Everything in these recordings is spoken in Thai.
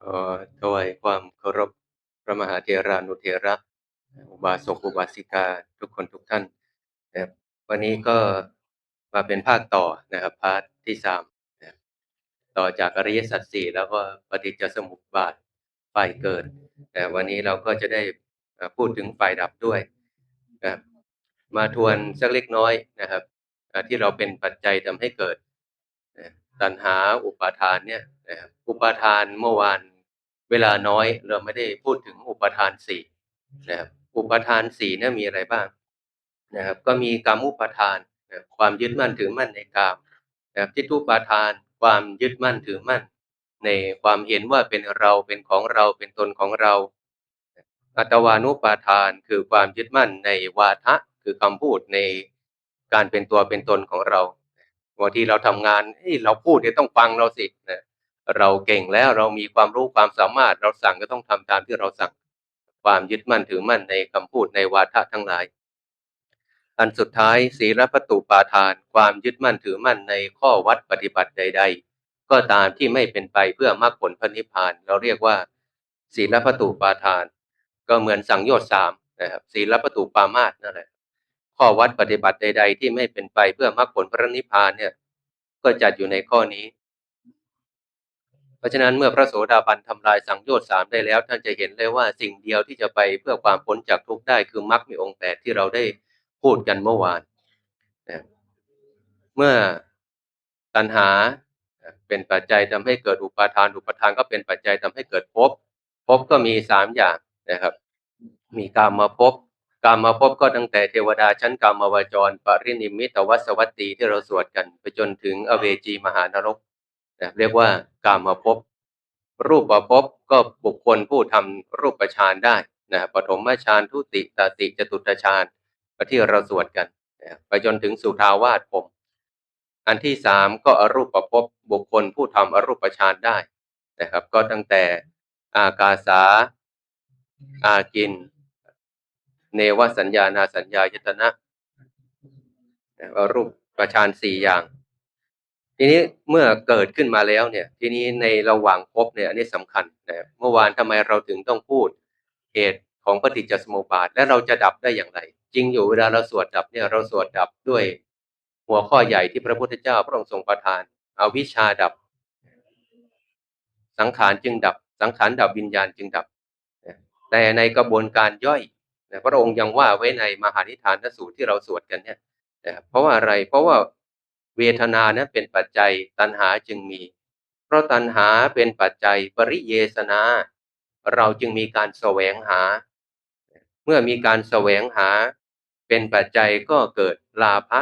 เอ่อ ถวายความเคารพพระมหาเถรานุเถระ อุบาสก อุบาสิกา ทุกคนทุกท่านนะครับวันนี้ก็มาเป็นภาคต่อนะครับ พาร์ทที่สามนะครับต่อจากอริยสัจสี่แล้วก็ปฏิจจสมุปบาทฝ่ายเกิดแต่วันนี้เราก็จะได้เอ่อพูดถึงฝ่ายดับด้วยนะครับมาทวนสักเล็กน้อยนะครับอ่าที่เราเป็นปัจจัยทำให้เกิด นะตัณหาอุปาทานเนี่ยนะครับอุปาทานเมื่อวาน เวลาน้อยเราไม่ได้พูดถึงอุปทานสี่นะครับอุปทานสี่เนี่ยมีอะไรบ้างนะครับ ก็มีกรรมอุปทานนะความยึดมั่นถือมั่นในกามนะครับทิฏฐุปทาน ความยึดมั่นถือมั่น ในความเห็นว่าเป็นเราเป็นของเราเป็นตนของเรา อัตวานุปาทานคือความยึดมั่นในวาทะคือคำพูดในการเป็นตัวเป็นตนของเราบางทีเราทำงานเฮ้ยเราพูดเนี่ยต้องฟังเราสินะ เราเก่งแล้วเรามีความรู้ความสามารถ เราสั่งก็ต้องทำตามที่เราสั่ง ความยึดมั่นถือมั่นในคำพูดในวาทะทั้งหลาย อันสุดท้ายศีลปตุปาทาน ความยึดมั่นถือมั่นในข้อวัดปฏิบัติใด ๆ ก็ตามที่ไม่เป็นไปเพื่อมรรคผลพระนิพพาน เราเรียกว่า ศีลปตุปาทาน ก็เหมือนสังโยชน์สามนะครับศีลปตุปามาสนั่นแหละข้อวัดปฏิบัติใด ๆ ที่ไม่เป็นไปเพื่อมรรคผลพระนิพพานเนี่ยก็จัดอยู่ในข้อนี้ เพราะฉะนั้นเมื่อพระโสดาบันทำลายสังโยชน์สามได้แล้ว ท่านจะเห็นเลยว่าสิ่งเดียวที่จะไปเพื่อความพ้นจากทุกข์ได้คือมรรคมีองค์แปดที่เราได้พูดกันเมื่อวานนะเมื่อตัณหาเป็นปัจจัยทำให้เกิดอุปาทาน อุปาทานก็เป็นปัจจัยทำให้เกิดภพภพก็มีสามอย่างนะครับ มีกามมาภพกามมาภพก็ตั้งแต่เทวดาชั้นกามาวจร ปรินิมมิตวัสวัตตีที่เราสวดกัน ไปจนถึงอเวจีมหานรก นะเรียกว่ากามมาภพรูปประภพก็บุคคลผู้ทำรูปฌานได้นะปฐมฌานทุติตติจตุตฌานที่เราสวดกันนะไปจนถึงสุทาวาสภพอันที่สามก็อรูปประพบบุคคลผู้ทำอรูปฌานได้นะครับ ก็ตั้งแต่อากาสาอากิน เนวสัญญานาสัญญายตนะนะรูปประชานสี่อย่าง ทีนี้เมื่อเกิดขึ้นมาแล้วเนี่ย ทีนี้ในระหว่างภพเนี่ยอันนี้สำคัญนะเมื่อวานทำไมเราถึงต้องพูดเหตุของปฏิจจสมุปบาท และเราจะดับได้อย่างไร จริงอยู่เวลาเราสวดดับเนี่ยเราสวดดับด้วย หัวข้อใหญ่ที่พระพุทธเจ้าพระองค์ทรงประทานเอาวิชาดับ สังขารจึงดับ สังขารดับวิญญาณจึงดับ แต่ในกระบวนการย่อยพระองค์ยังว่าไว้ในมหานิทานสูตรที่เราสวดกันเนี่ยเพราะว่าอะไรเพราะว่า เวทนานั้นเป็นปัจจัยตัณหาจึงมี เพราะตัณหาเป็นปัจจัยปริเยสนา เราจึงมีการแสวงหา เมื่อมีการแสวงหา เป็นปัจจัยก็เกิดลาภะ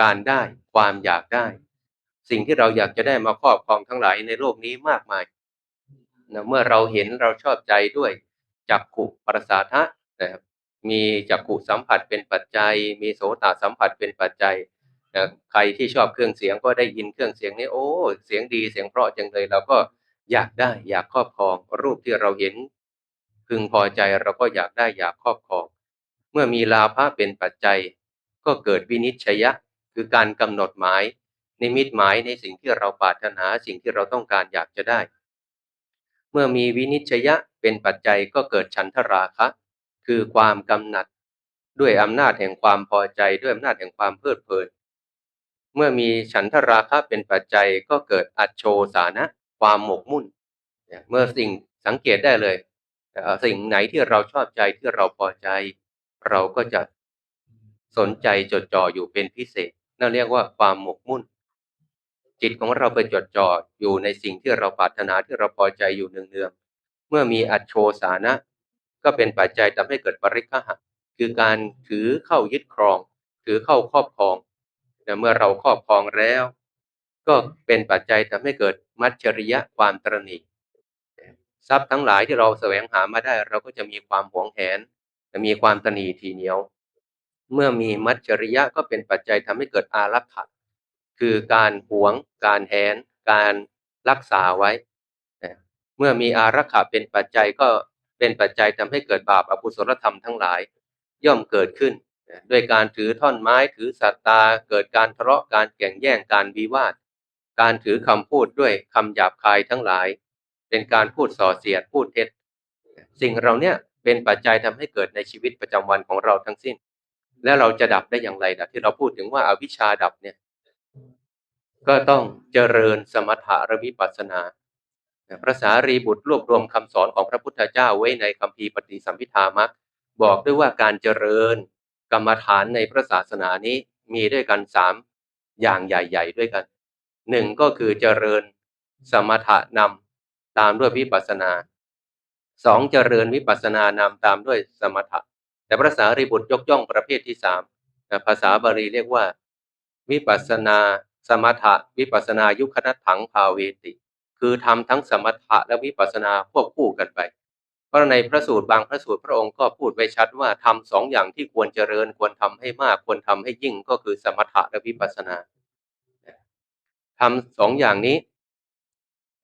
การได้ความอยากได้ สิ่งที่เราอยากจะได้มาครอบครองทั้งหลายในโลกนี้มากมายนะเมื่อเราเห็นเราชอบใจด้วยจักขุประสาทะนะครับมีจักขุสัมผัสเป็นปัจจัย มีโสตสัมผัสเป็นปัจจัย นะใครที่ชอบเครื่องเสียงก็ได้ยินเครื่องเสียงนี้โอ้เสียงดีเสียงเพราะจังเลยเราก็อยากได้อยากครอบครอง รูปที่เราเห็นพึงพอใจเราก็อยากได้อยากครอบครอง เมื่อมีลาภะเป็นปัจจัย ก็เกิดวินิจฉัยะ คือการกำหนดหมายในมิตหมายในสิ่งที่เราปรารถนาสิ่งที่เราต้องการอยากจะได้ เมื่อมีวินิจฉยะเป็นปัจจัยก็เกิดฉันทราคะ คือความกำหนัด ด้วยอำนาจแห่งความพอใจด้วยอำนาจแห่งความเพลิดเพลิน เมื่อมีฉันทราคะเป็นปัจจัยก็เกิดอัจโชสานะ ความหมกมุ่น เมื่อสิ่งสังเกตได้เลย สิ่งไหนที่เราชอบใจที่เราพอใจ เราก็จะสนใจจดจ่ออยู่เป็นพิเศษ นั่นเรียกว่าความหมกมุ่น จิตของเราไปจดจ่ออยู่ในสิ่งที่เราปรารถนาที่เราพอใจอยู่เนืองๆเมื่อมีอัจโชสานะ ก็เป็นปัจจัยทำให้เกิดปริฆะคือการถือเข้ายึดครอง ถือเข้าครอบครอง แต่เมื่อเราครอบครองแล้ว ก็เป็นปัจจัยทำให้เกิดมัจฉริยะความตรณีทรัพย์ทั้งหลายที่เราแสวงหามาได้ เราก็จะมีความหวงแหนจะมีความตรณีทีเหนียว เมื่อมีมัจฉริยะก็เป็นปัจจัยทำให้เกิดอารักขาคือการหวง การแหน การรักษาไว้นะเมื่อมีอารักขาเป็นปัจจัยก็เป็นปัจจัยทำให้เกิดบาปอกุศลธรรมทั้งหลาย ย่อมเกิดขึ้นนะ ด้วยการถือท่อนไม้ถือสัตตาเกิดการทะเลาะการแข่งแย่งการวิวาท การถือคำพูดด้วยคำหยาบคายทั้งหลาย เป็นการพูดส่อเสียดพูดเท็จ สิ่งเราเนี่ยเป็นปัจจัยทำให้เกิดในชีวิตประจำวันของเราทั้งสิ้น และเราจะดับได้อย่างไรล่ะที่เราพูดถึงว่าอาวิชชาดับเนี่ย ก็ต้องเจริญสมถะระวิปัสสนาพระสารีบุตรรวบรวมคำสอนของพระพุทธเจ้าไว้ในคัมภีร์ปฏิสัมพิธามักบอกด้วยว่าการเจริญ กรรมฐานในพระศาสนานี้มีด้วยกันสามอย่างใหญ่ ๆ ด้วยกันหนึ่งก็คือเจริญสมถะนำตามด้วยวิปัสสนาสองเจริญวิปัสสนานำตามด้วยสมถะ แต่พระสารีบุตรยกย่องประเภทที่สามภาษาบาลีเรียกว่า วิปัสสนาสมถะวิปัสสนายุคนัตถังภาเวติ คือทำทั้งสมถะและวิปัสสนาควบคู่กันไป เพราะในพระสูตรบางพระสูตรพระองค์ก็พูดไว้ชัดว่าทำสองอย่างที่ควรเจริญควรทำให้มากควรทำให้ยิ่งก็คือสมถะและวิปัสสนาทำสองอย่างนี้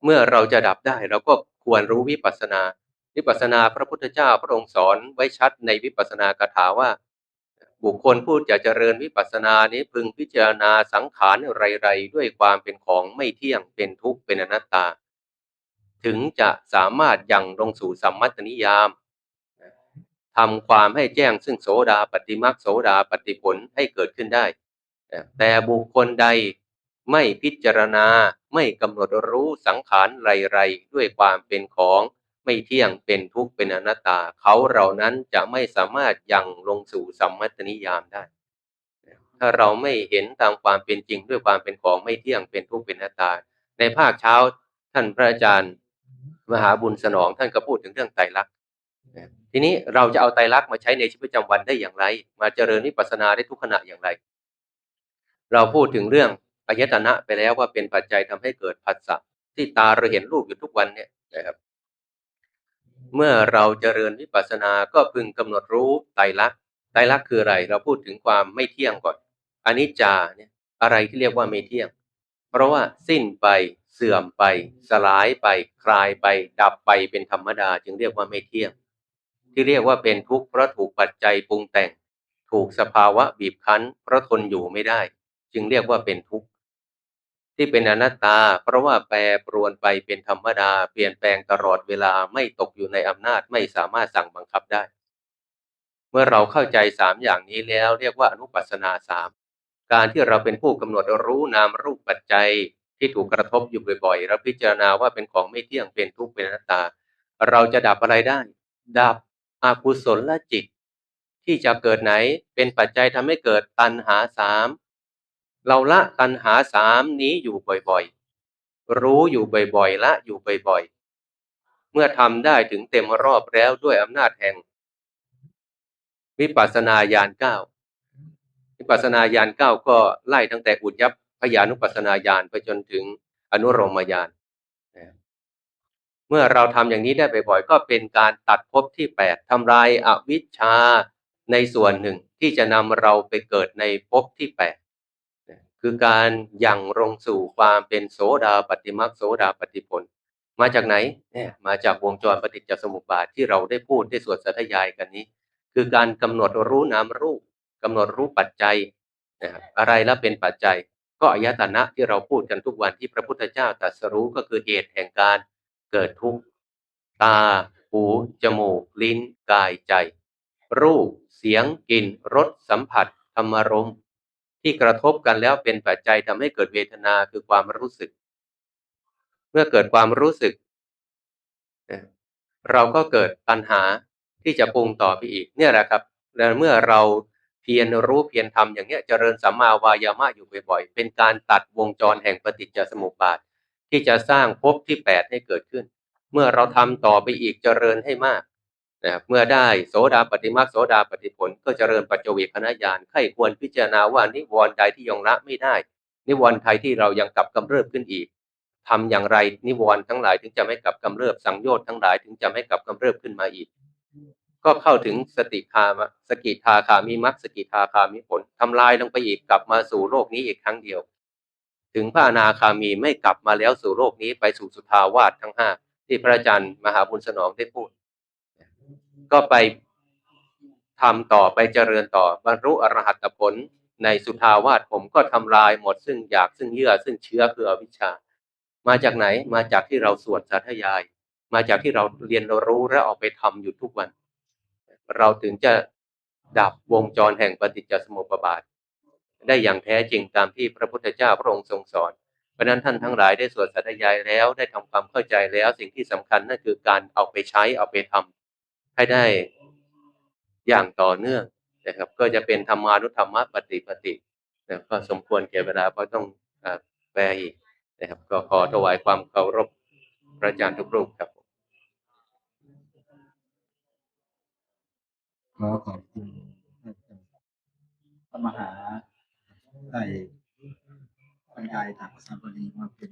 เมื่อเราจะดับได้เราก็ควรรู้วิปัสสนา วิปัสสนาพระพุทธเจ้าพระองค์สอนไว้ชัดในวิปัสสนากถาว่า บุคคลผู้จะเจริญวิปัสสนานี้พึงพิจารณาสังขารไรๆด้วยความเป็นของไม่เที่ยงเป็นทุกข์เป็นอนัตตา ถึงจะสามารถยังลงสู่สัมมัตนิยามทำความให้แจ้งซึ่งโสดาปฏิมักโสดาปฏิผลให้เกิดขึ้นได้ แต่บุคคลใดไม่พิจารณาไม่กำหนดรู้สังขารไรๆ ด้วยความเป็นของไม่เที่ยงเป็นทุกข์เป็นอนัตตา เขาเหล่านั้นจะไม่สามารถยังลงสู่สัมมัตนิยามได้ ถ้าเราไม่เห็นตามความเป็นจริงด้วยความเป็นของไม่เที่ยงเป็นทุกข์เป็นอนัตตา ในภาคเช้าท่านพระอาจารย์ มหาบุญสนองท่านก็พูดถึงเรื่องไตรลักษณ์ทีนี้เราจะเอาไตรลักษณ์มาใช้ในชีวิตประจำวันได้อย่างไร มาเจริญวิปัสสนาได้ทุกขณะอย่างไร เราพูดถึงเรื่องอายตนะไปแล้วว่าเป็นปัจจัยทำให้เกิดผัสสะที่ตาเราเห็นรูปอยู่ทุกวันเนี่ยนะครับ เมื่อเราเจริญวิปัสสนาก็พึงกำหนดรู้ไตรลักษณ์ไตรลักษณ์คืออะไร เราพูดถึงความไม่เที่ยงก่อนอนิจจาเนี่ยอะไรที่เรียกว่าไม่เที่ยง เพราะว่าสิ้นไป เสื่อมไป สลายไป คลายไป ดับไปเป็นธรรมดาจึงเรียกว่าไม่เที่ยง ที่เรียกว่าเป็นทุกข์เพราะถูกปัจจัยปรุงแต่ง ถูกสภาวะบีบคั้น เพราะทนอยู่ไม่ได้ จึงเรียกว่าเป็นทุกข์ที่เป็นอนัตตา เพราะว่าแปรปรวนไปเป็นธรรมดา เปลี่ยนแปลงตลอดเวลาไม่ตกอยู่ในอำนาจไม่สามารถสั่งบังคับได้ เมื่อเราเข้าใจสามอย่างนี้แล้วเรียกว่าอนุปัสนาสามการที่เราเป็นผู้กำหนดรู้นามรูปปัจจัย ที่ถูกกระทบอยู่บ่อยๆเราพิจารณาว่าเป็นของไม่เที่ยงเป็นทุกข์เป็นอนัตตา เราจะดับอะไรได้ ดับอกุศลละจิต ที่จะเกิดไหนเป็นปัจจัยทำให้เกิดตัณหาสามเราละตัณหาสามนี้อยู่บ่อยๆ รู้อยู่บ่อยๆละอยู่บ่อยๆ เมื่อทำได้ถึงเต็มรอบแล้วด้วยอำนาจแห่ง วิปัสสนาญาณเก้าวิปัสสนาญาณเก้าก็ไล่ตั้งแต่อุจยับ พยานุปัสสนาญาณไปจนถึงอนุโรมญาณเมื่อเราทำอย่างนี้ได้บ่อยๆก็เป็นการตัดภพที่แปดทำลายอาวิชชาในส่วนหนึ่งที่จะนำเราไปเกิดในภพที่แปดคือการยังลงสู่ความเป็นโสดาปฏิมักโสดาปฏิผล มาจากไหนเนี่ยมาจากวงจรปฏิจจสมุปบาทที่เราได้พูดได้สวดสาธยายกันนี้ คือการกำหนดรู้นามรูปกำหนดรู้ปัจจัยอะไรแล้วเป็นปัจจัย ก็อายตนะที่เราพูดกันทุกวันที่พระพุทธเจ้าตรัสรู้ก็คือเหตุแห่งการเกิดทุกข์ตา หู จมูก ลิ้น กายใจ รูป เสียง กลิ่น รส สัมผัส ธรรมรมที่กระทบกันแล้วเป็นปัจจัยทำให้เกิดเวทนาคือความรู้สึก เมื่อเกิดความรู้สึก เราก็เกิดปัญหาที่จะปรุงต่อไปอีก เนี่ยแหละครับ แล้วเมื่อเรา เพียรรู้เพียรทำอย่างเนี้ยเจริญสัมมาวายามะอยู่บ่อยๆ เป็นการตัดวงจรแห่งปฏิจจสมุปบาท ที่จะสร้างภพที่แปดให้เกิดขึ้น เมื่อเราทำต่อไปอีกเจริญให้มากนะครับเมื่อได้โสดาปฏิมาโสดาปฏิผล ก็เจริญปัจจเวคณญาณใครควรพิจารณาว่านิวรณ์ใดที่ยังละไม่ได้ นิวรณ์ไทยที่เรายังกลับกำเริบขึ้นอีกทำอย่างไรนิวรณ์ทั้งหลายถึงจะไม่กลับกำเริบสังโยชน์ทั้งหลายถึงจะไม่กลับกำเริบขึ้นมาอีก ก็เข้าถึงสติคามสกิทาคามีมัคสกิทาคามีผลทำลายลงไปอีกกลับมาสู่โลกนี้อีกครั้งเดียว ถึงพระอนาคามีไม่กลับมาแล้วสู่โลกนี้ไปสู่สุทาวาสทั้งห้าที่พระอาจารย์มหาบุญสนองได้พูด ก็ไปทำต่อไปเจริญต่อบรรลุอรหัตผลในสุทาวาสผมก็ทำลายหมดซึ่งอยากซึ่งเยื่อซึ่งเชื้อคืออวิชชา มาจากไหนมาจากที่เราสวดสาธยาย มาจากที่เราเรียนรู้และเอาไปทำอยู่ทุกวัน เราถึงจะดับวงจรแห่งปฏิจจสมุปบาท ได้อย่างแท้จริงตามที่พระพุทธเจ้าพระองค์ทรงสอน เพราะนั้นท่านทั้งหลายได้สวดสัตยายแล้วได้ทำความเข้าใจแล้วสิ่งที่สำคัญนั่นคือการเอาไปใช้เอาไปทำให้ได้อย่างต่อเนื่องนะครับ ก็จะเป็นธรรมานุธรรมปฏิปฏินะก็สมควรแก่เวลาเพราะต้องแปลอีกนะครับ ก็ขอถวายความเคารพพระอาจารย์ทุกรูปครับ ขอขอบคุณพระมหาได้บรรยายทางภาษาบาลีมาเป็น